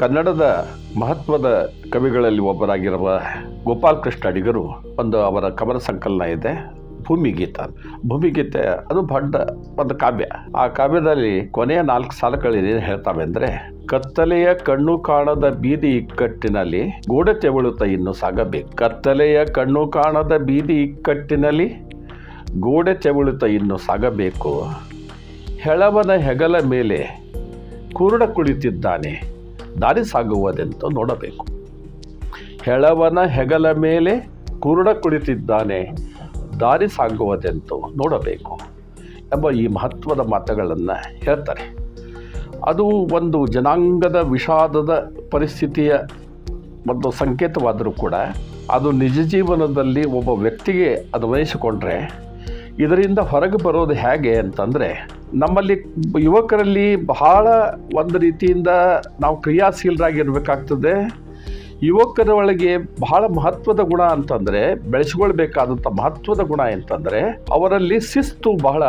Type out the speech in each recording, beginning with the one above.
ಕನ್ನಡದ ಮಹತ್ವದ ಕವಿಗಳಲ್ಲಿ ಒಬ್ಬರಾಗಿರುವ ಗೋಪಾಲಕೃಷ್ಣ ಅಡಿಗರು, ಒಂದು ಅವರ ಕವನ ಸಂಕಲನ ಇದೆ, ಭೂಮಿಗೀತ. ಭೂಮಿಗೀತೆ, ಅದು ದೊಡ್ಡ ಒಂದು ಕಾವ್ಯ. ಆ ಕಾವ್ಯದಲ್ಲಿ ಕೊನೆಯ ನಾಲ್ಕು ಸಾಲುಗಳೇನು ಹೇಳ್ತಾವೆ ಅಂದರೆ, ಕತ್ತಲೆಯ ಕಣ್ಣು ಕಾಣದ ಬೀದಿ ಇಕ್ಕಟ್ಟಿನಲ್ಲಿ ಗೋಡೆ ತೆವಳುತ್ತ ಇನ್ನು ಸಾಗಬೇಕು. ಕತ್ತಲೆಯ ಕಣ್ಣು ಕಾಣದ ಬೀದಿ ಇಕ್ಕಟ್ಟಿನಲ್ಲಿ ಗೋಡೆ ತೆವಳುತ್ತ ಇನ್ನು ಸಾಗಬೇಕು. ಹೆಳವನ ಹೆಗಲ ಮೇಲೆ ಕುರುಡ ಕುಳಿತಿದ್ದಾನೆ. ದಾರಿ ಸಾಗುವುದೆಂದು ನೋಡಬೇಕು. ಹೆಳವನ ಹೆಗಲ ಮೇಲೆ ಕುರುಡ ಕುಳಿತಿದ್ದಾನೆ ದಾರಿ ಸಾಗುವುದೆಂದು ನೋಡಬೇಕು ಎಂಬ ಈ ಮಹತ್ವದ ಮಾತುಗಳನ್ನು ಹೇಳ್ತಾರೆ. ಅದು ಒಂದು ಜನಾಂಗದ ವಿಷಾದದ ಪರಿಸ್ಥಿತಿಯ ಒಂದು ಸಂಕೇತವಾದರೂ ಕೂಡ ಅದು ನಿಜ ಜೀವನದಲ್ಲಿ ಒಬ್ಬ ವ್ಯಕ್ತಿಗೆ ಅನ್ವಯಿಸಿಕೊಂಡ್ರೆ ಇದರಿಂದ ಹೊರಗೆ ಬರೋದು ಹೇಗೆ ಅಂತಂದರೆ, ನಮ್ಮಲ್ಲಿ ಯುವಕರಲ್ಲಿ ಬಹಳ ಒಂದು ರೀತಿಯಿಂದ ನಾವು ಕ್ರಿಯಾಶೀಲರಾಗಿರ್ಬೇಕಾಗ್ತದೆ. ಯುವಕರ ಒಳಗೆ ಬಹಳ ಮಹತ್ವದ ಗುಣ ಅಂತಂದರೆ, ಬೆಳೆಸ್ಕೊಳ್ಬೇಕಾದಂಥ ಮಹತ್ವದ ಗುಣ ಅಂತಂದರೆ ಅವರಲ್ಲಿ ಶಿಸ್ತು ಬಹಳ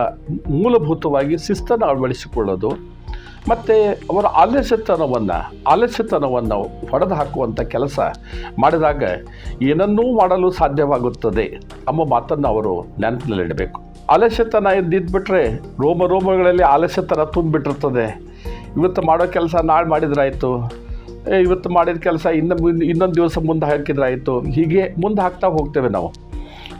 ಮೂಲಭೂತವಾಗಿ ಶಿಸ್ತನ್ನು ಅಳವಡಿಸಿಕೊಳ್ಳೋದು. ಮತ್ತು ಅವರ ಆಲಸ್ಯತನವನ್ನು ಆಲಸ್ಯತನವನ್ನು ಹೊಡೆದು ಹಾಕುವಂಥ ಕೆಲಸ ಮಾಡಿದಾಗ ಏನನ್ನೂ ಮಾಡಲು ಸಾಧ್ಯವಾಗುತ್ತದೆ ಎಂಬ ಮಾತನ್ನು ಅವರು ನೆನಪಿನಲ್ಲಿಡಬೇಕು ಆಲಸ್ಯತನ ಇದ್ದಿದ್ಬಿಟ್ರೆ ರೋಮ ರೋಮಗಳಲ್ಲಿ ಆಲಸ್ಯತನ ತುಂಬಿಟ್ಟಿರ್ತದೆ. ಇವತ್ತು ಮಾಡೋ ಕೆಲಸ ನಾಳೆ ಮಾಡಿದ್ರಾಯಿತು. ಇವತ್ತು ಮಾಡಿದ ಕೆಲಸ ಇನ್ನು ಇನ್ನೊಂದು ದಿವಸ ಮುಂದೆ ಹಾಕಿದ್ರಾಯಿತು. ಹೀಗೆ ಮುಂದೆ ಹಾಕ್ತಾ ಹೋಗ್ತೇವೆ ನಾವು.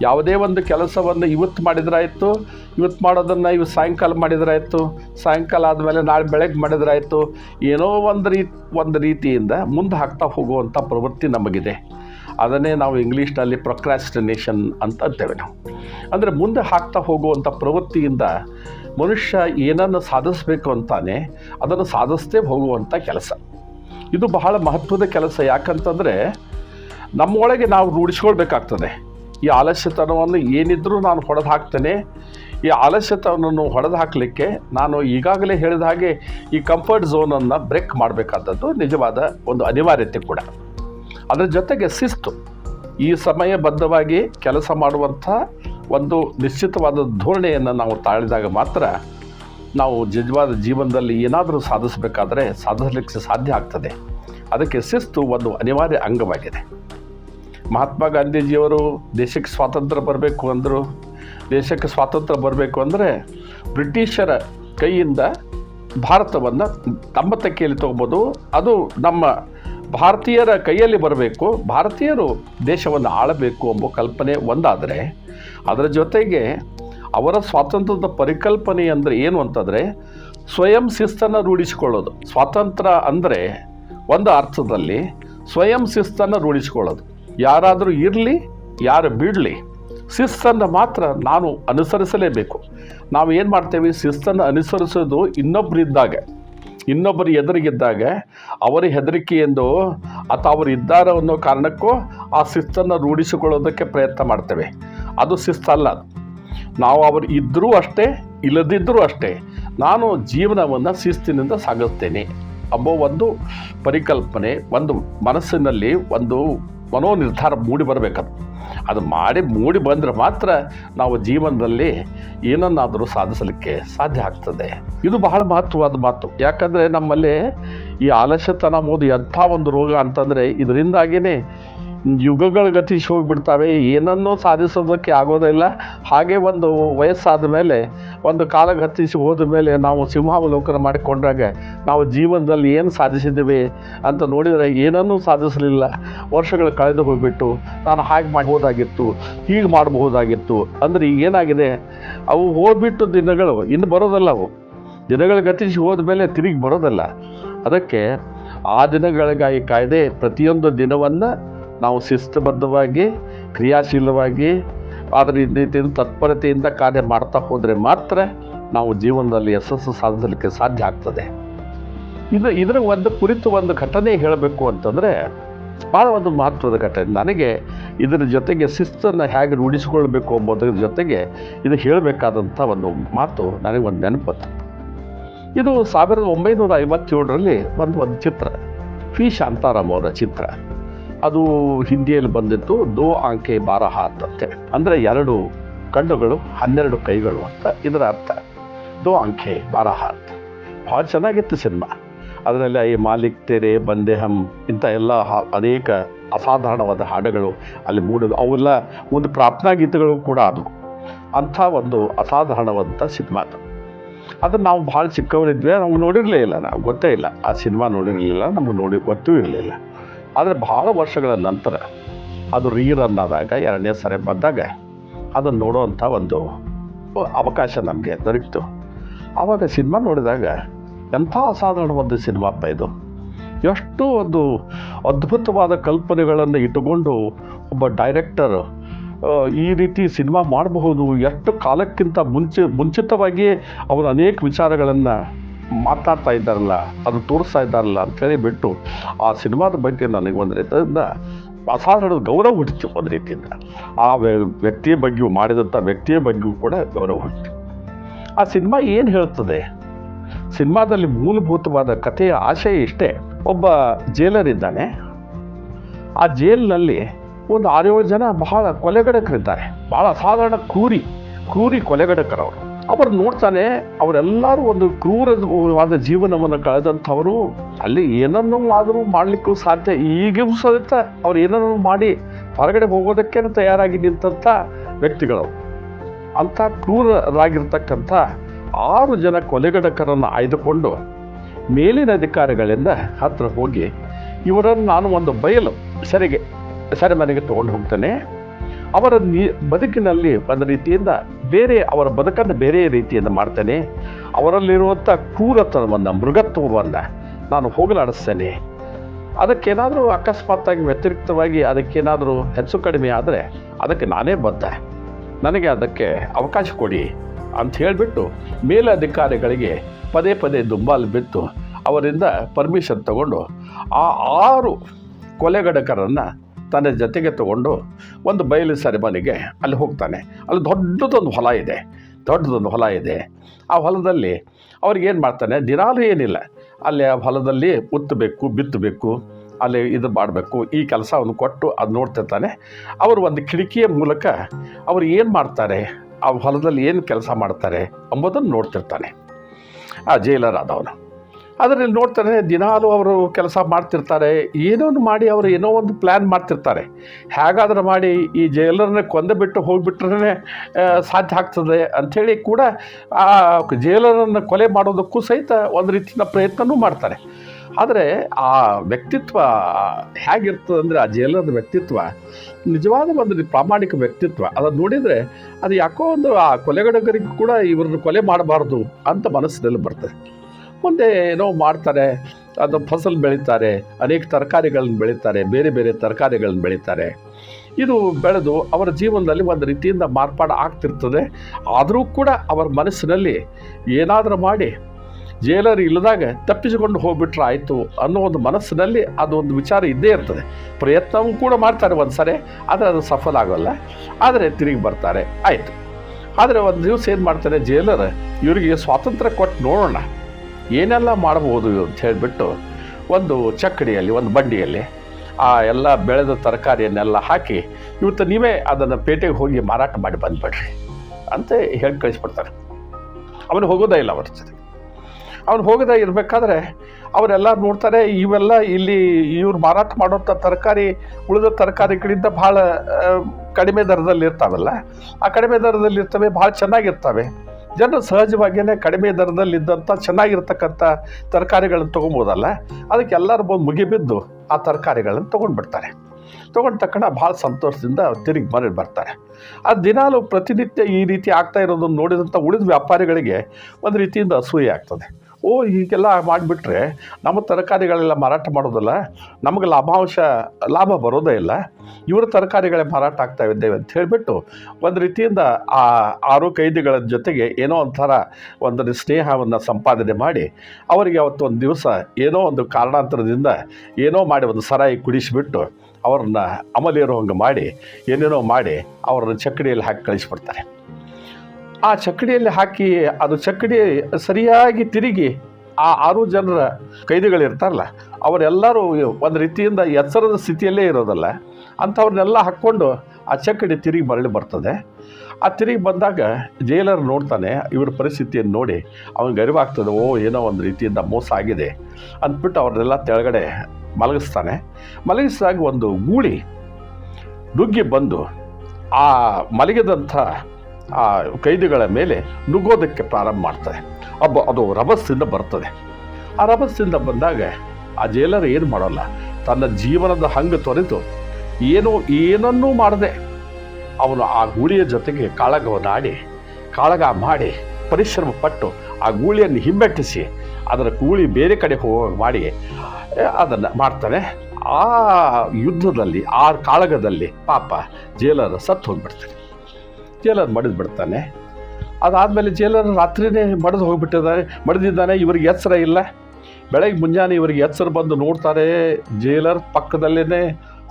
ಯಾವುದೇ ಒಂದು ಕೆಲಸವನ್ನು ಇವತ್ತು ಮಾಡಿದ್ರಾಯಿತು, ಇವತ್ತು ಮಾಡೋದನ್ನು ಇವತ್ತು ಸಾಯಂಕಾಲ ಮಾಡಿದ್ರಾಯಿತು, ಸಾಯಂಕಾಲ ಆದಮೇಲೆ ನಾಳೆ ಬೆಳಗ್ಗೆ ಮಾಡಿದ್ರಾಯಿತು, ಏನೋ ಒಂದು ರೀ, ಒಂದು ರೀತಿಯಿಂದ ಮುಂದೆ ಹಾಕ್ತಾ ಹೋಗುವಂಥ ಪ್ರವೃತ್ತಿ ನಮಗಿದೆ. ಅದನ್ನೇ ನಾವು ಇಂಗ್ಲೀಷ್ನಲ್ಲಿ ಪ್ರೊಕ್ರಾಸ್ಟಿನೇಷನ್ ಅಂತ ಅಂತೇವೆ ನಾವು. ಅಂದರೆ ಮುಂದೆ ಹಾಕ್ತಾ ಹೋಗುವಂಥ ಪ್ರವೃತ್ತಿಯಿಂದ ಮನುಷ್ಯ ಏನನ್ನು ಸಾಧಿಸಬೇಕು ಅಂತಾನೆ, ಅದನ್ನು ಸಾಧಿಸ್ತೇ ಹೋಗುವಂಥ ಕೆಲಸ. ಇದು ಬಹಳ ಮಹತ್ವದ ಕೆಲಸ. ಯಾಕಂತಂದರೆ ನಮ್ಮೊಳಗೆ ನಾವು ರೂಢಿಸ್ಕೊಳ್ಬೇಕಾಗ್ತದೆ. ಈ ಆಲಸ್ಯತನವನ್ನು ಏನಿದ್ರೂ ನಾನು ಹೊಡೆದು ಹಾಕ್ತೇನೆ ಈ ಆಲಸ್ಯತನವನ್ನು ಹೊಡೆದು ಹಾಕಲಿಕ್ಕೆ ನಾನು ಈಗಾಗಲೇ ಹೇಳಿದ ಹಾಗೆ ಈ ಕಂಫರ್ಟ್ ಝೋನನ್ನು ಬ್ರೇಕ್ ಮಾಡಬೇಕಾದದ್ದು ನಿಜವಾದ ಒಂದು ಅನಿವಾರ್ಯತೆ ಕೂಡ. ಅದರ ಜೊತೆಗೆ ಶಿಸ್ತು. ಈ ಸಮಯಬದ್ಧವಾಗಿ ಕೆಲಸ ಮಾಡುವಂಥ ಒಂದು ನಿಶ್ಚಿತವಾದ ಧೋರಣೆಯನ್ನು ನಾವು ತಾಳಿದಾಗ ಮಾತ್ರ ನಾವು ನಿಜವಾದ ಜೀವನದಲ್ಲಿ ಏನಾದರೂ ಸಾಧಿಸಬೇಕಾದರೆ ಸಾಧಿಸಲಿಕ್ಕೆ ಸಾಧ್ಯ ಆಗ್ತದೆ. ಅದಕ್ಕೆ ಶಿಸ್ತು ಒಂದು ಅನಿವಾರ್ಯ ಅಂಗವಾಗಿದೆ. ಮಹಾತ್ಮ ಗಾಂಧೀಜಿಯವರು ದೇಶಕ್ಕೆ ಸ್ವಾತಂತ್ರ್ಯ ಬರಬೇಕು ಅಂದರು. ದೇಶಕ್ಕೆ ಸ್ವಾತಂತ್ರ್ಯ ಬರಬೇಕು ಅಂದರೆ ಬ್ರಿಟಿಷರ ಕೈಯಿಂದ ಭಾರತವನ್ನು ತಮ್ಮ ತೆಕ್ಕೆಯಲ್ಲಿ ತೊಗೊಬೋದು. ಅದು ನಮ್ಮ ಭಾರತೀಯರ ಕೈಯಲ್ಲಿ ಬರಬೇಕು. ಭಾರತೀಯರು ದೇಶವನ್ನು ಆಳಬೇಕು ಎಂಬ ಕಲ್ಪನೆ ಒಂದಾದರೆ, ಅದರ ಜೊತೆಗೆ ಅವರ ಸ್ವಾತಂತ್ರ್ಯದ ಪರಿಕಲ್ಪನೆ ಅಂದರೆ ಏನು ಅಂತಂದರೆ, ಸ್ವಯಂ ಶಿಸ್ತನ್ನು ರೂಢಿಸಿಕೊಳ್ಳೋದು. ಸ್ವಾತಂತ್ರ್ಯ ಅಂದರೆ ಒಂದು ಅರ್ಥದಲ್ಲಿ ಸ್ವಯಂ ಶಿಸ್ತನ್ನು ರೂಢಿಸಿಕೊಳ್ಳೋದು. ಯಾರಾದರೂ ಇರಲಿ, ಯಾರು ಬಿಡಲಿ, ಶಿಸ್ತನ್ನು ಮಾತ್ರ ನಾನು ಅನುಸರಿಸಲೇಬೇಕು. ನಾವು ಏನು ಮಾಡ್ತೇವೆ? ಶಿಸ್ತನ್ನು ಅನುಸರಿಸೋದು ಇನ್ನೊಬ್ಬರಿದ್ದಾಗ ಇನ್ನೊಬ್ಬರು ಎದುರಿಗಿದ್ದಾಗ ಅವರ ಹೆದರಿಕೆ ಎಂದು ಅಥವಾ ಅವರು ಇದ್ದಾರೆ ಅನ್ನೋ ಕಾರಣಕ್ಕೂ ಆ ಶಿಸ್ತನ್ನು ರೂಢಿಸಿಕೊಳ್ಳೋದಕ್ಕೆ ಪ್ರಯತ್ನ ಮಾಡ್ತೇವೆ. ಅದು ಶಿಸ್ತಲ್ಲ ನಾವು ಅವರು ಇದ್ದರೂ ಅಷ್ಟೇ ಇಲ್ಲದಿದ್ದರೂ ಅಷ್ಟೇ, ನಾನು ಜೀವನವನ್ನು ಶಿಸ್ತಿನಿಂದ ಸಾಗಿಸ್ತೇನೆ ಅಂಬೋ ಒಂದು ಪರಿಕಲ್ಪನೆ, ಒಂದು ಮನಸ್ಸಿನಲ್ಲಿ ಒಂದು ಮನೋನಿರ್ಧಾರ ಮೂಡಿ ಬರಬೇಕದು. ಅದು ಮಾಡಿ ಮೂಡಿ ಬಂದರೆ ಮಾತ್ರ ನಾವು ಜೀವನದಲ್ಲಿ ಏನನ್ನಾದರೂ ಸಾಧಿಸಲಿಕ್ಕೆ ಸಾಧ್ಯ ಆಗ್ತದೆ. ಇದು ಬಹಳ ಮಹತ್ವವಾದ ಮಾತು. ಯಾಕಂದರೆ ನಮ್ಮಲ್ಲಿ ಈ ಆಲಸ್ಯತನ, ಮೋದು ಎಂಥ ಒಂದು ರೋಗ ಅಂತಂದರೆ ಇದರಿಂದಾಗಿಯೇ ಯುಗಗಳ ಗತಿಸಿ ಹೋಗಿಬಿಡ್ತಾವೆ ಏನನ್ನೂ ಸಾಧಿಸೋದಕ್ಕೆ ಆಗೋದಿಲ್ಲ ಹಾಗೆ ಒಂದು ವಯಸ್ಸಾದ ಮೇಲೆ, ಒಂದು ಕಾಲ ಗತಿಸಿ ಹೋದ ಮೇಲೆ ನಾವು ಸಿಂಹಾವಲೋಕನ ಮಾಡಿಕೊಂಡಾಗ ನಾವು ಜೀವನದಲ್ಲಿ ಏನು ಸಾಧಿಸಿದ್ದೀವಿ ಅಂತ ನೋಡಿದರೆ ಏನನ್ನೂ ಸಾಧಿಸಲಿಲ್ಲ. ವರ್ಷಗಳು ಕಳೆದು ಹೋಗಿಬಿಟ್ಟು ನಾನು ಹಾಗೆ ಮಾಡ್ಬೋದಾಗಿತ್ತು, ಹೀಗೆ ಮಾಡಬಹುದಾಗಿತ್ತು. ಅಂದರೆ ಈಗ ಏನಾಗಿದೆ? ಅವು ಹೋಗ್ಬಿಟ್ಟು ದಿನಗಳು, ಇನ್ನು ಬರೋದಲ್ಲ ಅವು. ದಿನಗಳ ಗತಿಸಿ ಹೋದ ಮೇಲೆ ತಿರುಗಿ ಬರೋದಲ್ಲ. ಅದಕ್ಕೆ ಆ ದಿನಗಳಿಗಾಗಿ ಕಾಯ್ದೆ ಪ್ರತಿಯೊಂದು ದಿನವನ್ನು ನಾವು ಶಿಸ್ತುಬದ್ಧವಾಗಿ, ಕ್ರಿಯಾಶೀಲವಾಗಿ ಅದರ ರೀತಿಯಿಂದ ತತ್ಪರತೆಯಿಂದ ಕಾರ್ಯ ಮಾಡ್ತಾ ಹೋದರೆ ಮಾತ್ರ ನಾವು ಜೀವನದಲ್ಲಿ ಯಶಸ್ಸು ಸಾಧಿಸಲಿಕ್ಕೆ ಸಾಧ್ಯ ಆಗ್ತದೆ. ಇದು ಇದರ ಒಂದು ಕುರಿತು ಒಂದು ಘಟನೆ ಹೇಳಬೇಕು ಅಂತಂದರೆ ಭಾಳ ಒಂದು ಮಹತ್ವದ ಘಟನೆ. ನನಗೆ ಇದರ ಜೊತೆಗೆ ಶಿಸ್ತನ್ನು ಹೇಗೆ ರೂಢಿಸಿಕೊಳ್ಬೇಕು ಎಂಬುದರ ಜೊತೆಗೆ ಇದು ಹೇಳಬೇಕಾದಂಥ ಒಂದು ಮಾತು ನನಗೆ ಒಂದು ನೆನಪತ್ತು. ಇದು ಸಾವಿರದ ಒಂಬೈನೂರ ಐವತ್ತೇಳರಲ್ಲಿ ಒಂದು ಒಂದು ಚಿತ್ರ ಪಿ ಶಾಂತಾರಾಮ್ ಅವರ ಚಿತ್ರ. ಅದು ಹಿಂದಿಯಲ್ಲಿ ಬಂದಿತ್ತು, ದೋ ಆಂಕೆ ಬಾರ ಅಂತಂತೆ ಅಂದರೆ ಎರಡು ಕಣ್ಣುಗಳು, ಹನ್ನೆರಡು ಕೈಗಳು ಅಂತ ಇದರ ಅರ್ಥ. ದೋ ಆಂಕೆ ಬಾರ ಹಾತ್ ಭಾಳ ಚೆನ್ನಾಗಿತ್ತು ಸಿನಿಮಾ. ಅದರಲ್ಲಿ, ಐ ಮಾಲಿಕ್ ತೆರೆ ಬಂದೆ ಹಮ್ ಇಂಥ ಎಲ್ಲ ಅನೇಕ ಅಸಾಧಾರಣವಾದ ಹಾಡುಗಳು ಅಲ್ಲಿ ಮೂಡೋದು. ಅವೆಲ್ಲ ಒಂದು ಪ್ರಾರ್ಥನಾ ಗೀತೆಗಳು ಕೂಡ ಅದು. ಅಂಥ ಒಂದು ಅಸಾಧಾರಣವಾದಂಥ ಸಿನಿಮಾ ಅದು. ಅದು ನಾವು ಭಾಳ ಚಿಕ್ಕವರಿದ್ವಿ. ನಾವು ನೋಡಿರಲೇ ಇಲ್ಲ. ನಾವು ಗೊತ್ತೇ ಇಲ್ಲ. ಆ ಸಿನಿಮಾ ನೋಡಿರಲಿಲ್ಲ. ನಮಗೆ ನೋಡಿ ಗೊತ್ತೂ ಇರಲಿಲ್ಲ. ಆದರೆ ಭಾಳ ವರ್ಷಗಳ ನಂತರ ಅದು ರೀರನ್ ಆದಾಗ ಎರಡನೇ ಸರಿ ಬಂದಾಗ ಅದನ್ನು ನೋಡೋವಂಥ ಒಂದು ಅವಕಾಶ ನಮಗೆ ದೊರಕಿತು. ಆವಾಗ ಸಿನಿಮಾ ನೋಡಿದಾಗ ಎಂಥ ಒಂದು ಸಿನಿಮಾಪ್ಪ ಇದು. ಎಷ್ಟು ಒಂದು ಅದ್ಭುತವಾದ ಕಲ್ಪನೆಗಳನ್ನು ಇಟ್ಟುಕೊಂಡು ಒಬ್ಬ ಡೈರೆಕ್ಟರ್ ಈ ರೀತಿ ಸಿನಿಮಾ ಮಾಡಬಹುದು ಎಷ್ಟು ಕಾಲಕ್ಕಿಂತ ಮುಂಚೆ, ಮುಂಚಿತವಾಗಿಯೇ ಅವರು ಅನೇಕ ವಿಚಾರಗಳನ್ನು ಮಾತಾಡ್ತಾ ಇದ್ದಾರಲ್ಲ ಅದು ತೋರಿಸ್ತಾ ಇದ್ದಾರಲ್ಲ ಅಂತೇಳಿ ಬಿಟ್ಟು ಆ ಸಿನಿಮಾದ ಬಗ್ಗೆ ನನಗೆ ಒಂದು ರೀತಿಯಿಂದ ಅಸಾಧಾರಣ ಗೌರವ ಹುಟ್ಟಿತು, ಒಂದು ರೀತಿಯಿಂದ. ಆ ವ್ಯ- ವ್ಯಕ್ತಿಯ ಬಗ್ಗೆಯೂ ಮಾಡಿದಂಥ ವ್ಯಕ್ತಿಯ ಬಗ್ಗೆಯೂ ಕೂಡ ಗೌರವ ಹುಟ್ಟಿತು. ಆ ಸಿನಿಮಾ ಏನು ಹೇಳ್ತದೆ ಸಿನಿಮಾದಲ್ಲಿ ಮೂಲಭೂತವಾದ ಕಥೆಯ ಆಶಯ ಇಷ್ಟೇ. ಒಬ್ಬ ಜೈಲರ್ ಇದ್ದಾನೆ. ಆ ಜೈಲಿನಲ್ಲಿ ಒಂದು ಆರೇಳು ಜನ ಬಹಳ ಕೊಲೆಗಡಕರಿದ್ದಾರೆ. ಬಹಳ ಅಸಾಧಾರಣ ಕೂರಿ ಕೂರಿ ಕೊಲೆಗಡಕರವರು. ಅವರು ನೋಡ್ತಾನೆ, ಅವರೆಲ್ಲರೂ ಒಂದು ಕ್ರೂರವಾದ ಜೀವನವನ್ನು ಕಳೆದಂಥವರು, ಅಲ್ಲಿ ಏನನ್ನೂ ಆದರೂ ಮಾಡಲಿಕ್ಕೂ ಸಾಧ್ಯ. ಈಗಿಗೂ ಸಹಿತ ಅವ್ರು ಏನನ್ನೂ ಮಾಡಿ ಹೊರಗಡೆ ಹೋಗೋದಕ್ಕೆ ತಯಾರಾಗಿ ನಿಂತಂಥ ವ್ಯಕ್ತಿಗಳು. ಅಂಥ ಕ್ರೂರರಾಗಿರ್ತಕ್ಕಂಥ ಆರು ಜನ ಕೊಲೆಗಡಕರನ್ನು ಆಯ್ದುಕೊಂಡು ಮೇಲಿನ ಅಧಿಕಾರಿಗಳಿಂದ ಹತ್ರ ಹೋಗಿ, ಇವರನ್ನು ನಾನು ಒಂದು ಬಯಲು ಸೆರೆಗೆ, ಸೆರೆಮನೆಗೆ ತೊಗೊಂಡು ಹೋಗ್ತೇನೆ. ಅವರ ಬದುಕಿನಲ್ಲಿ ಒಂದು ರೀತಿಯಿಂದ ಬೇರೆ, ಅವರ ಬದುಕನ್ನು ಬೇರೆ ರೀತಿಯಿಂದ ಮಾಡ್ತೇನೆ. ಅವರಲ್ಲಿರುವಂಥ ಕ್ರೂರತನವನ್ನು, ಮೃಗತ್ವವನ್ನು ನಾನು ಹೋಗಲಾಡಿಸ್ತೇನೆ. ಅದಕ್ಕೇನಾದರೂ ಅಕಸ್ಮಾತ್ತಾಗಿ ವ್ಯತಿರಿಕ್ತವಾಗಿ ಅದಕ್ಕೇನಾದರೂ ಹೆಚ್ಚು ಕಡಿಮೆ ಆದರೆ ಅದಕ್ಕೆ ನಾನೇ ಬದ್ಧ ನನಗೆ ಅದಕ್ಕೆ ಅವಕಾಶ ಕೊಡಿ ಅಂತ ಹೇಳಿಬಿಟ್ಟು ಮೇಲಧಿಕಾರಿಗಳಿಗೆ ಪದೇ ಪದೇ ದುಂಬಾಲು ಬಿತ್ತು. ಅವರಿಂದ ಪರ್ಮಿಷನ್ ತಗೊಂಡು ಆ ಆರು ಕೊಲೆಗಡಕರನ್ನು ತನ್ನ ಜೊತೆಗೆ ತಗೊಂಡು ಒಂದು ಬಯಲು ಸರಿಮನೆಗೆ ಅಲ್ಲಿ ಹೋಗ್ತಾನೆ. ಅಲ್ಲಿ ದೊಡ್ಡದೊಂದು ಹೊಲ ಇದೆ. ದೊಡ್ಡದೊಂದು ಹೊಲ ಇದೆ. ಆ ಹೊಲದಲ್ಲಿ ಅವ್ರಿಗೇನು ಮಾಡ್ತಾನೆ? ದಿನಾಲೂ ಏನಿಲ್ಲ. ಅಲ್ಲಿ ಆ ಹೊಲದಲ್ಲಿ ಉತ್ತಬೇಕು, ಬಿತ್ತಬೇಕು, ಅಲ್ಲಿ ಇದು ಮಾಡಬೇಕು, ಈ ಕೆಲಸವನ್ನು ಕೊಟ್ಟು ಅದು ನೋಡ್ತಿರ್ತಾನೆ ಅವರು ಒಂದು ಕಿಟಕಿಯ ಮೂಲಕ ಅವರು ಏನು ಮಾಡ್ತಾರೆ? ಆ ಹೊಲದಲ್ಲಿ ಏನು ಕೆಲಸ ಮಾಡ್ತಾರೆ? ಎಂಬುದನ್ನು ನೋಡ್ತಿರ್ತಾನೆ. ಆ ಜೈಲರ್ ಆದವನು. ಅದರಲ್ಲಿ ನೋಡ್ತಾರೆ ದಿನಾಲೂ ಅವರು ಕೆಲಸ ಮಾಡ್ತಿರ್ತಾರೆ, ಏನೋ ಮಾಡಿ ಅವರು ಏನೋ ಒಂದು ಪ್ಲ್ಯಾನ್ ಮಾಡ್ತಿರ್ತಾರೆ. ಹೇಗಾದರೂ ಮಾಡಿ ಈ ಜೈಲರ್ನ ಕೊಂದು ಬಿಟ್ಟು ಹೋಗಿಬಿಟ್ರೆ ಸಾಧ್ಯ ಆಗ್ತದೆ ಅಂಥೇಳಿ ಕೂಡ ಆ ಜೈಲರನ್ನು ಕೊಲೆ ಮಾಡೋದಕ್ಕೂ ಸಹಿತ ಒಂದು ರೀತಿಯ ಪ್ರಯತ್ನವೂ ಮಾಡ್ತಾರೆ. ಆದರೆ ಆ ವ್ಯಕ್ತಿತ್ವ ಹೇಗಿರ್ತದೆ ಅಂದರೆ ಆ ಜೈಲರ್ನ ವ್ಯಕ್ತಿತ್ವ ನಿಜವಾದ ಒಂದು ಪ್ರಾಮಾಣಿಕ ವ್ಯಕ್ತಿತ್ವ. ಅದನ್ನು ನೋಡಿದರೆ ಅದು ಯಾಕೋ ಒಂದು ಆ ಕೊಲೆಗಡಗರಿಗೂ ಕೂಡ ಇವ್ರನ್ನ ಕೊಲೆ ಮಾಡಬಾರ್ದು ಅಂತ ಮನಸ್ಸಿನಲ್ಲಿ ಬರ್ತದೆ. ಮುಂದೆ ಏನೋ ಮಾಡ್ತಾರೆ, ಅದು ಫಸಲು ಬೆಳೀತಾರೆ, ಅನೇಕ ತರಕಾರಿಗಳನ್ನ ಬೆಳೀತಾರೆ, ಬೇರೆ ಬೇರೆ ತರಕಾರಿಗಳನ್ನ ಬೆಳೀತಾರೆ. ಇದು ಬೆಳೆದು ಅವರ ಜೀವನದಲ್ಲಿ ಒಂದು ರೀತಿಯಿಂದ ಮಾರ್ಪಾಡು ಆಗ್ತಿರ್ತದೆ. ಆದರೂ ಕೂಡ ಅವರ ಮನಸ್ಸಿನಲ್ಲಿ ಏನಾದರೂ ಮಾಡಿ, ಜೇಲರ್ ಇಲ್ಲದಾಗ ತಪ್ಪಿಸಿಕೊಂಡು ಹೋಗ್ಬಿಟ್ರೆ ಆಯಿತು ಅನ್ನೋ ಒಂದು ಮನಸ್ಸಿನಲ್ಲಿ ಅದು ಒಂದು ವಿಚಾರ ಇದ್ದೇ ಇರ್ತದೆ. ಪ್ರಯತ್ನವೂ ಕೂಡ ಮಾಡ್ತಾರೆ ಒಂದು ಸರಿ ಆದರೆ ಅದು ಸಫಲ ಆಗೋಲ್ಲ. ಆದರೆ ತಿರುಗಿ ಬರ್ತಾರೆ. ಆಯಿತು. ಆದರೆ ಒಂದು ದಿವಸ ಏನು ಮಾಡ್ತಾರೆ, ಜೇಲರ್, ಇವರಿಗೆ ಸ್ವಾತಂತ್ರ್ಯ ಕೊಟ್ಟು ನೋಡೋಣ. ಏನೆಲ್ಲ ಮಾಡಬಹುದು ಅಂತ ಹೇಳಿಬಿಟ್ಟು ಒಂದು ಚಕ್ಕಡಿಯಲ್ಲಿ, ಒಂದು ಬಂಡಿಯಲ್ಲಿ ಆ ಎಲ್ಲ ಬೆಳೆದ ತರಕಾರಿಯನ್ನೆಲ್ಲ ಹಾಕಿ ಇವತ್ತು ನೀವೇ ಅದನ್ನು ಪೇಟೆಗೆ ಹೋಗಿ ಮಾರಾಟ ಮಾಡಿ ಬಂದುಬಿಡ್ರಿ ಅಂತ ಹೇಳಿ ಕಳಿಸ್ಬಿಡ್ತಾರೆ. ಅವನು ಹೋಗೋದೇ ಇಲ್ಲ ಅವ್ರ ಜೊತೆ. ಅವನು ಹೋಗದೇ ಇರಬೇಕಾದ್ರೆ ಅವರೆಲ್ಲ ನೋಡ್ತಾರೆ, ಇವೆಲ್ಲ ಇಲ್ಲಿ ಇವ್ರು ಮಾರಾಟ ಮಾಡೋಂಥ ತರಕಾರಿ, ಉಳಿದ ತರಕಾರಿಗಳಿಂದ ಭಾಳ ಕಡಿಮೆ ದರದಲ್ಲಿ ಇರ್ತಾವಲ್ಲ ಆ ಕಡಿಮೆ ದರದಲ್ಲಿ ಇರ್ತವೆ ಭಾಳ ಚೆನ್ನಾಗಿರ್ತವೆ. ಜನರು ಸಹಜವಾಗಿಯೇ ಕಡಿಮೆ ದರದಲ್ಲಿದ್ದಂಥ ಚೆನ್ನಾಗಿರ್ತಕ್ಕಂಥ ತರಕಾರಿಗಳನ್ನು ತೊಗೊಬೋದಲ್ಲ? ಅದಕ್ಕೆ ಎಲ್ಲರೂ ಬಂದು ಮುಗಿಬಿದ್ದು ಆ ತರಕಾರಿಗಳನ್ನು ತೊಗೊಂಡ್ಬಿಡ್ತಾರೆ. ತೊಗೊಂಡ ತಕ್ಷಣ ಭಾಳ ಸಂತೋಷದಿಂದ ತಿರುಗಿ ಮರಳಿ ಬರ್ತಾರೆ. ಆ ದಿನಾಲು ಪ್ರತಿನಿತ್ಯ ಈ ರೀತಿ ಆಗ್ತಾ ಇರೋದನ್ನು ನೋಡಿದಂಥ ಉಳಿದ ವ್ಯಾಪಾರಿಗಳಿಗೆ ಒಂದು ರೀತಿಯಿಂದ ಅಸೂಯೆ ಆಗ್ತದೆ. ಓ, ಹೀಗೆಲ್ಲ ಮಾಡಿಬಿಟ್ರೆ ನಮ್ಮ ತರಕಾರಿಗಳೆಲ್ಲ ಮಾರಾಟ ಮಾಡೋದಲ್ಲ, ನಮಗೆ ಲಾಭಾಂಶ, ಲಾಭ ಬರೋದೇ ಇಲ್ಲ. ಇವರ ತರಕಾರಿಗಳೇ ಮಾರಾಟ ಆಗ್ತಾ ಇದ್ದೇವೆ ಅಂತ ಹೇಳಿಬಿಟ್ಟು ಒಂದು ರೀತಿಯಿಂದ ಆ ಆರು ಕೈದಿಗಳ ಜೊತೆಗೆ ಏನೋ ಒಂಥರ ಒಂದು ಸ್ನೇಹವನ್ನು ಸಂಪಾದನೆ ಮಾಡಿ ಅವರಿಗೆ ಅವತ್ತು ಒಂದು ದಿವಸ ಏನೋ ಒಂದು ಕಾರಣಾಂತರದಿಂದ ಏನೋ ಮಾಡಿ ಒಂದು ಸರಾಯಿ ಕುಡಿಸಿಬಿಟ್ಟು ಅವ್ರನ್ನ ಅಮಲೇರೋ ಹಂಗೆ ಮಾಡಿ, ಏನೇನೋ ಮಾಡಿ ಅವ್ರನ್ನ ಚಕ್ಕಡಿಯಲ್ಲಿ ಹಾಕಿ ಕಳಿಸ್ಬಿಡ್ತಾರೆ. ಆ ಚಕ್ಕಡಿಯಲ್ಲಿ ಹಾಕಿ, ಅದು ಚಕ್ಕಡಿ ಸರಿಯಾಗಿ ತಿರುಗಿ, ಆ ಆರು ಜನರ ಕೈದಿಗಳಿರ್ತಾರಲ್ಲ, ಅವರೆಲ್ಲರೂ ಒಂದು ರೀತಿಯಿಂದ ಎಚ್ಚರದ ಸ್ಥಿತಿಯಲ್ಲೇ ಇರೋದಲ್ಲ, ಅಂಥವ್ರನ್ನೆಲ್ಲ ಹಾಕ್ಕೊಂಡು ಆ ಚಕ್ಕಡಿ ತಿರುಗಿ ಮರಳಿ ಬರ್ತದೆ. ಆ ತಿರುಗಿ ಬಂದಾಗ ಜೈಲರ್ ನೋಡ್ತಾನೆ, ಇವ್ರ ಪರಿಸ್ಥಿತಿಯನ್ನು ನೋಡಿ, ಅವನಿಗೆ ಗರಿವಾಗ್ತದೆ ಓ, ಏನೋ ಒಂದು ರೀತಿಯಿಂದ ಮೋಸ ಆಗಿದೆ, ಅಂದ್ಬಿಟ್ಟು ಅವ್ರನ್ನೆಲ್ಲ ತೆಳಗಡೆ ಮಲಗಿಸ್ತಾನೆ. ಮಲಗಿಸಿದಾಗ ಒಂದು ಗೂಳಿ ನುಗ್ಗಿ ಬಂದು, ಆ ಮಲಗಿದಂಥ ಆ ಕೈದಿಗಳ ಮೇಲೆ ನುಗ್ಗೋದಕ್ಕೆ ಪ್ರಾರಂಭ ಮಾಡ್ತಾರೆ. ಅಬ್ಬ, ಅದು ರಭಸದಿಂದ ಬರ್ತದೆ. ಆ ರಭಸದಿಂದ ಬಂದಾಗ ಆ ಜೈಲರ್ ಏನು ಮಾಡೋಲ್ಲ? ತನ್ನ ಜೀವನದ ಹಂಗೆ ತೊರೆತು ಏನೋ ಏನನ್ನೂ ಮಾಡದೆ ಅವನು ಆ ಗೂಳಿಯ ಜೊತೆಗೆ ಕಾಳಗವನ್ನಾಡಿ ಕಾಳಗ ಮಾಡಿ ಪರಿಶ್ರಮ ಪಟ್ಟು ಆ ಗೂಳಿಯನ್ನು ಹಿಮ್ಮೆಟ್ಟಿಸಿ ಅದರ ಗೂಳಿ ಬೇರೆ ಕಡೆ ಹೋಗೋ ಮಾಡಿ ಅದನ್ನು ಮಾಡ್ತಾನೆ. ಆ ಯುದ್ಧದಲ್ಲಿ, ಆ ಕಾಳಗದಲ್ಲಿ ಪಾಪ ಜೈಲರ್ ಸತ್ತು ಹೋಗ್ಬಿಡ್ತಾನೆ ಜೇಲರ್ ಮಡಿದು ಬಿಡ್ತಾನೆ. ಅದಾದಮೇಲೆ ಜೇಲರ್ ರಾತ್ರಿನೇ ಮಡಿದು ಹೋಗಿಬಿಟ್ಟಿದ್ದಾನೆ ಮಡಿದಿದ್ದಾನೆ, ಇವ್ರಿಗೆ ಎಚ್ಚರ ಇಲ್ಲ. ಬೆಳಗ್ಗೆ ಮುಂಜಾನೆ ಇವರಿಗೆ ಎಚ್ಚರ ಬಂದು ನೋಡ್ತಾರೆ, ಜೇಲರ್ ಪಕ್ಕದಲ್ಲೇ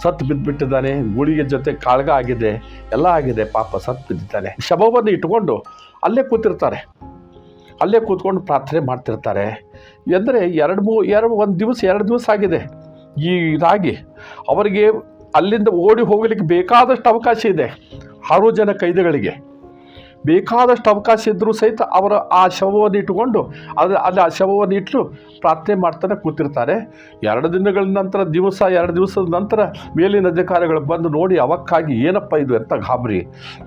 ಸತ್ತು ಬಿದ್ದುಬಿಟ್ಟಿದ್ದಾನೆ ಗುಳಿಗೆ ಜೊತೆ ಕಾಳಗ ಆಗಿದೆ, ಎಲ್ಲ ಆಗಿದೆ, ಪಾಪ ಸತ್ತು ಬಿದ್ದಿದ್ದಾನೆ. ಶವವನ್ನು ಇಟ್ಕೊಂಡು ಅಲ್ಲೇ ಕೂತಿರ್ತಾರೆ. ಅಲ್ಲೇ ಕೂತ್ಕೊಂಡು ಪ್ರಾರ್ಥನೆ ಮಾಡ್ತಿರ್ತಾರೆ. ಎಂದರೆ ಎರಡು ಮೂ, ಎರಡು ಒಂದು ದಿವಸ, ಎರಡು ದಿವಸ ಆಗಿದೆ. ಈ ಇದಾಗಿ ಅವರಿಗೆ ಅಲ್ಲಿಂದ ಓಡಿ ಹೋಗಲಿಕ್ಕೆ ಬೇಕಾದಷ್ಟು ಅವಕಾಶ ಇದೆ. ಆರು ಜನ ಕೈದಿಗಳಿಗೆ. ಬೇಕಾದಷ್ಟು ಅವಕಾಶ ಇದ್ದರೂ ಸಹಿತ ಅವರ ಆ ಶವವನ್ನು ಇಟ್ಟುಕೊಂಡು ಅದು ಅಲ್ಲಿ ಆ ಶವವನ್ನು ಇಟ್ಟು ಪ್ರಾರ್ಥನೆ ಮಾಡ್ತಾನೆ ಕೂತಿರ್ತಾರೆ. ಎರಡು ದಿನಗಳ ನಂತರ ದಿವಸ, ಎರಡು ದಿವಸದ ನಂತರ ಮೇಲಿನ ಅಧಿಕಾರಿಗಳು ಬಂದು ನೋಡಿ ಅವಕ್ಕಾಗಿ ಏನಪ್ಪ ಇದು ಎಂಥ ಗಾಬರಿ.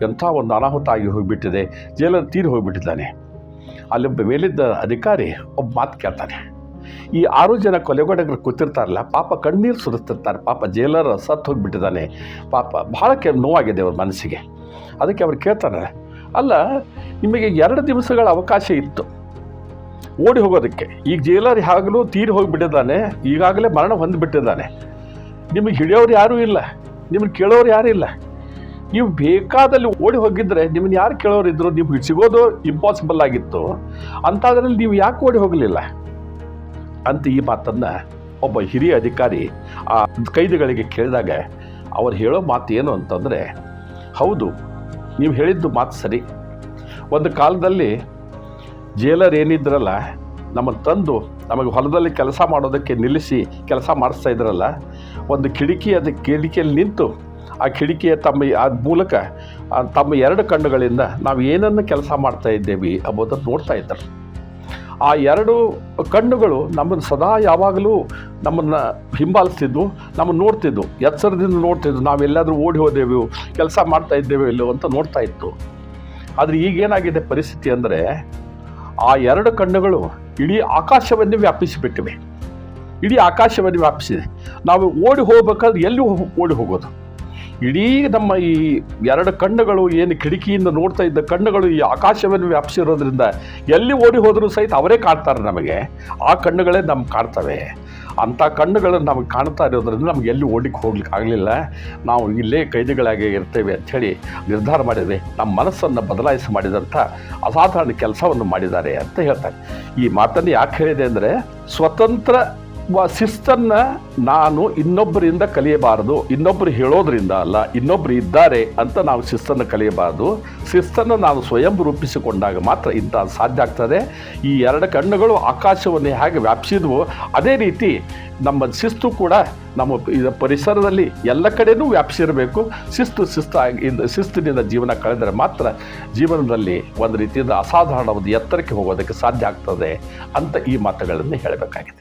ಎಂಥ ಒಂದು ಅನಾಹುತ ಆಗಿ ಹೋಗಿಬಿಟ್ಟಿದೆ. ಜೈಲಲ್ಲಿ ತೀರಿ ಹೋಗಿಬಿಟ್ಟಿದ್ದಾನೆ. ಅಲ್ಲಿ ಮೇಲಿದ್ದ ಅಧಿಕಾರಿ ಒಬ್ಬ ಮಾತು ಕೇಳ್ತಾನೆ. ಈ ಆರು ಜನ ಕೊಲೆಗೊಡಗರು ಕೂತಿರ್ತಾರಲ್ಲ, ಪಾಪ ಕಣ್ಣೀರು ಸುರಿಸ್ತಿರ್ತಾರೆ, ಪಾಪ ಜೈಲರ್ ಸತ್ತು ಹೋಗಿಬಿಟ್ಟಿದ್ದಾನೆ, ಪಾಪ ಭಾಳ ಕೆ ನೋವಾಗಿದೆ ಅವ್ರ ಮನಸ್ಸಿಗೆ. ಅದಕ್ಕೆ ಅವ್ರು ಕೇಳ್ತಾರೆ, ಅಲ್ಲ, ನಿಮಗೆ ಎರಡು ದಿವಸಗಳ ಅವಕಾಶ ಇತ್ತು. ಓಡಿ ಹೋಗೋದಕ್ಕೆ. ಈಗ ಜೈಲರ್ ಯಾವಾಗಲೂ ತೀರಿ ಹೋಗಿಬಿಟ್ಟಿದ್ದಾನೆ, ಈಗಾಗಲೇ ಮರಣ ಹೊಂದಿಬಿಟ್ಟಿದ್ದಾನೆ. ನಿಮಗೆ ಹಿಡಿಯೋರು ಯಾರೂ ಇಲ್ಲ, ನಿಮ್ಮನ್ನು ಕೇಳೋರು ಯಾರೂ ಇಲ್ಲ. ನೀವು ಬೇಕಾದಲ್ಲಿ ಓಡಿ ಹೋಗಿದ್ರೆ ನಿಮ್ಮನ್ನು ಯಾರು ಕೇಳೋರು ಇದ್ರು ನಿಮ್ಗೆ ಸಿಗೋದು ಇಂಪಾಸಿಬಲ್ ಆಗಿತ್ತು. ಅಂಥದ್ರಲ್ಲಿ ನೀವು ಯಾಕೆ ಓಡಿ ಹೋಗಲಿಲ್ಲ? ಅಂತ ಈ ಮಾತನ್ನು ಒಬ್ಬ ಹಿರಿಯ ಅಧಿಕಾರಿ ಆ ಕೈದಿಗಳಿಗೆ ಕೇಳಿದಾಗ ಅವ್ರು ಹೇಳೋ ಮಾತು ಏನು ಅಂತಂದರೆ, ಹೌದು, ನೀವು ಹೇಳಿದ್ದು ಮಾತು ಸರಿ. ಒಂದು ಕಾಲದಲ್ಲಿ ಜೇಲರ್ ಏನಿದ್ರಲ್ಲ ನಮ್ಮನ್ನು ತಂದು ನಮಗೆ ಹೊಲದಲ್ಲಿ ಕೆಲಸ ಮಾಡೋದಕ್ಕೆ ನಿಲ್ಲಿಸಿ ಕೆಲಸ ಮಾಡಿಸ್ತಾ ಇದ್ರಲ್ಲ, ಒಂದು ಕಿಟಕಿ ಅದು ಕಿಟಕಿಯಲ್ಲಿ ನಿಂತು ಆ ಕಿಟಕಿಯ ತಮ್ಮ ಆ ಮೂಲಕ ತಮ್ಮ ಎರಡು ಕಣ್ಣುಗಳಿಂದ ನಾವು ಏನನ್ನು ಕೆಲಸ ಮಾಡ್ತಾ ಇದ್ದೇವೆ ಅಂಬುದನ್ನು ನೋಡ್ತಾ ಇದ್ದರು. ಆ ಎರಡು ಕಣ್ಣುಗಳು ನಮ್ಮನ್ನು ಸದಾ ಯಾವಾಗಲೂ ನಮ್ಮನ್ನು ಹಿಂಬಾಲಿಸ್ತಿದ್ವು, ನಮ್ಮನ್ನು ನೋಡ್ತಿದ್ವು. ಎಚ್ಚರದಿಂದ ನೋಡ್ತಿದ್ವು, ನಾವೆಲ್ಲಾದರೂ ಓಡಿ ಹೋದೆವು, ಕೆಲಸ ಮಾಡ್ತಾ ಇದ್ದೇವೆ ಇಲ್ಲೋ ಅಂತ ನೋಡ್ತಾ ಇತ್ತು. ಆದರೆ ಈಗೇನಾಗಿದೆ ಪರಿಸ್ಥಿತಿ ಅಂದರೆ, ಆ ಎರಡು ಕಣ್ಣುಗಳು ಇಡೀ ಆಕಾಶವನ್ನೇ ವ್ಯಾಪಿಸಿಬಿಟ್ಟಿವೆ. ಇಡೀ ಆಕಾಶವನ್ನು ವ್ಯಾಪಿಸಿದೆ. ನಾವು ಓಡಿ ಹೋಗ್ಬೇಕಾದ್ರೆ ಎಲ್ಲಿ ಓಡಿ ಹೋಗೋದು? ಇಡೀ ನಮ್ಮ ಈ ಎರಡು ಕಣ್ಣುಗಳು ಏನು ಕಿಟಕಿಯಿಂದ ನೋಡ್ತಾ ಇದ್ದ ಕಣ್ಣುಗಳು ಈ ಆಕಾಶವನ್ನು ವ್ಯಾಪಿಸಿರೋದ್ರಿಂದ ಎಲ್ಲಿ ಓಡಿ ಹೋದರೂ ಸಹಿತ ಅವರೇ ಕಾಡ್ತಾರೆ ನಮಗೆ. ಆ ಕಣ್ಣುಗಳೇ ನಮ್ಗೆ ಕಾಣ್ತವೆ. ಅಂಥ ಕಣ್ಣುಗಳು ನಮಗೆ ಕಾಣ್ತಾ ಇರೋದ್ರಿಂದ ನಮ್ಗೆ ಎಲ್ಲಿ ಓಡಿಕ್ಕೆ ಹೋಗ್ಲಿಕ್ಕೆ ಆಗಲಿಲ್ಲ. ನಾವು ಇಲ್ಲೇ ಕೈದಿಗಳಾಗಿ ಇರ್ತೇವೆ ಅಂಥೇಳಿ ನಿರ್ಧಾರ ಮಾಡಿದ್ವಿ. ನಮ್ಮ ಮನಸ್ಸನ್ನು ಬದಲಾಯಿಸಿ ಮಾಡಿದಂಥ ಅಸಾಧಾರಣ ಕೆಲಸವನ್ನು ಮಾಡಿದ್ದಾರೆ ಅಂತ ಹೇಳ್ತಾರೆ. ಈ ಮಾತನ್ನು ಯಾಕೆ ಹೇಳಿದೆ ಅಂದರೆ ಸ್ವತಂತ್ರ ಶಿಸ್ತನ್ನು ನಾನು ಇನ್ನೊಬ್ಬರಿಂದ ಕಲಿಯಬಾರದು ಇನ್ನೊಬ್ಬರು ಹೇಳೋದ್ರಿಂದ ಅಲ್ಲ ಇನ್ನೊಬ್ಬರು ಇದ್ದಾರೆ ಅಂತ ನಾವು ಶಿಸ್ತನ್ನು ಕಲಿಯಬಾರದು. ಶಿಸ್ತನ್ನು ನಾನು ಸ್ವಯಂ ರೂಪಿಸಿಕೊಂಡಾಗ ಮಾತ್ರ ಇಂಥ ಸಾಧ್ಯ ಆಗ್ತದೆ. ಈ ಎರಡು ಕಣ್ಣುಗಳು ಆಕಾಶವನ್ನು ಹೇಗೆ ವ್ಯಾಪಿಸಿದ್ವು, ಅದೇ ರೀತಿ ನಮ್ಮ ಶಿಸ್ತು ಕೂಡ ನಮ್ಮ ಪರಿಸರದಲ್ಲಿ ಎಲ್ಲ ಕಡೆಯೂ ವ್ಯಾಪಿಸಿರಬೇಕು. ಶಿಸ್ತು ಶಿಸ್ತಾಗಿ ಶಿಸ್ತಿನಿಂದ ಜೀವನ ಕಳೆದರೆ ಮಾತ್ರ ಜೀವನದಲ್ಲಿ ಒಂದು ರೀತಿಯಿಂದ ಅಸಾಧಾರಣ ಒಂದು ಎತ್ತರಕ್ಕೆ ಹೋಗೋದಕ್ಕೆ ಸಾಧ್ಯ ಆಗ್ತದೆ ಅಂತ ಈ ಮಾತುಗಳನ್ನು ಹೇಳಬೇಕಾಗಿದೆ.